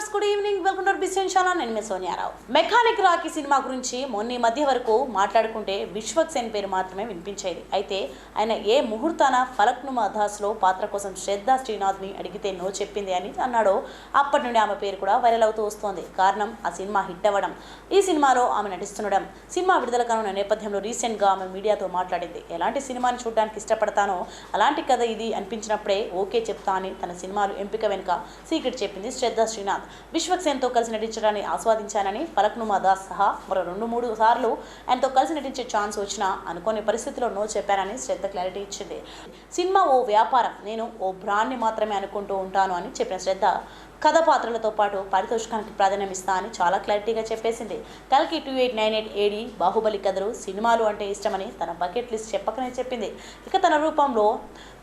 Evening డిసెన్షాలా నేను మీ సోనియారావు మెకానిక్ రాకీ సినిమా గురించి మొన్న మధ్య వరకు మాట్లాడుకుంటే విశ్వక్ సేన్ పేరు మాత్రమే వినిపించేది. అయితే ఆయన ఏ ముహూర్తాన ఫలక్ను దాస్లో పాత్ర కోసం శ్రద్ధా శ్రీనాథ్ని అడిగితే నో చెప్పింది అని అన్నాడో అప్పటి నుండి ఆమె పేరు కూడా వైరల్ అవుతూ వస్తోంది. కారణం ఆ సినిమా హిట్ అవ్వడం. ఈ సినిమాలో ఆమె నటిస్తుండడం. సినిమా విడుదల కానున్న నేపథ్యంలో రీసెంట్గా ఆమె మీడియాతో మాట్లాడింది. ఎలాంటి సినిమాని చూడడానికి ఇష్టపడతానో అలాంటి కథ ఇది అనిపించినప్పుడే ఓకే చెప్తా అని తన సినిమాలు ఎంపిక వెనుక సీక్రెట్ చెప్పింది శ్రద్ధ శ్రీనాథ్. విశ్వక్సేన్తో కలిసి నటించడాన్ని ఆస్వాదించానని ఫలక్నుమా దాస్ సహా మరో రెండు మూడు సార్లు ఆయనతో కలిసి నటించే ఛాన్స్ వచ్చినా అనుకోని పరిస్థితిలో నో చెప్పానని శ్రద్ధ క్లారిటీ ఇచ్చింది. సినిమా ఓ వ్యాపారం నేను ఓ బ్రాండ్ని మాత్రమే అనుకుంటూ ఉంటాను అని చెప్పిన శ్రద్ధ కథ పాత్రలతో పాటు పారితోషికానికి ప్రాధాన్యం ఇస్తా అని చాలా క్లారిటీగా చెప్పేసింది. కల్కి two eight nine eight AD Baahubali కథలు సినిమాలు అంటే ఇష్టమని తన బకెట్ లిస్ట్ చెప్పకనే చెప్పింది. ఇక తన రూపంలో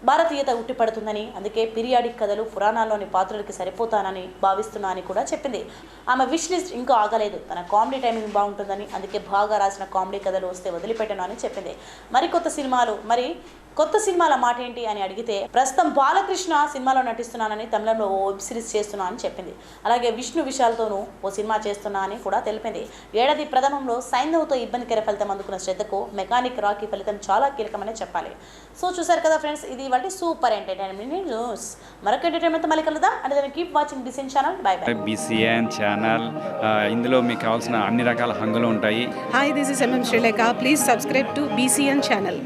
భారతీయత ఉట్టిపడుతుందని అందుకే పీరియాడిక్ కథలు పురాణాల్లోని పాత్రలకి సరిపోతానని భావిస్తున్నా అని కూడా చెప్పింది. ఆమె విష్ లిస్ట్ ఇంకా ఆగలేదు. తన కామెడీ టైమింగ్ బాగుంటుందని అందుకే బాగా రాసిన కామెడీ కథలు వస్తే వదిలిపెట్టను అని చెప్పింది. మరి కొత్త సినిమాలు మరి కొత్త సినిమాల మాట ఏంటి అని అడిగితే ప్రస్తుతం బాలకృష్ణ సినిమాలో నటిస్తున్నానని తమిళంలో ఓ వెబ్ సిరీస్ చేస్తున్నా అని చెప్పింది. అలాగే విష్ణు విశాల్తోనూ ఓ సినిమా చేస్తున్నా అని కూడా తెలిపింది. ఏడాది ప్రథమంలో సైంధవ్తో ఇబ్బందికర ఫలితం అందుకున్న శ్రద్ధకు మెకానిక్ రాకీ ఫలితం చాలా కీలకమనే చెప్పాలి. సో చూసారు కదా ఫ్రెండ్స్ ఇది వాటి సూపర్ ఎంటర్టైన్మెంట్ న్యూస్. మరొక ఎంటర్టైన్మెంట్ మళ్ళీ కలుద్దాం. అంటే keep watching డిసెన్ channel bye bye BCN channel ఇందులో మీకు కావాల్సిన అన్ని రకాల హంగులు ఉంటాయి. Hi, this is MM Sri Lanka. Please subscribe to BCN channel.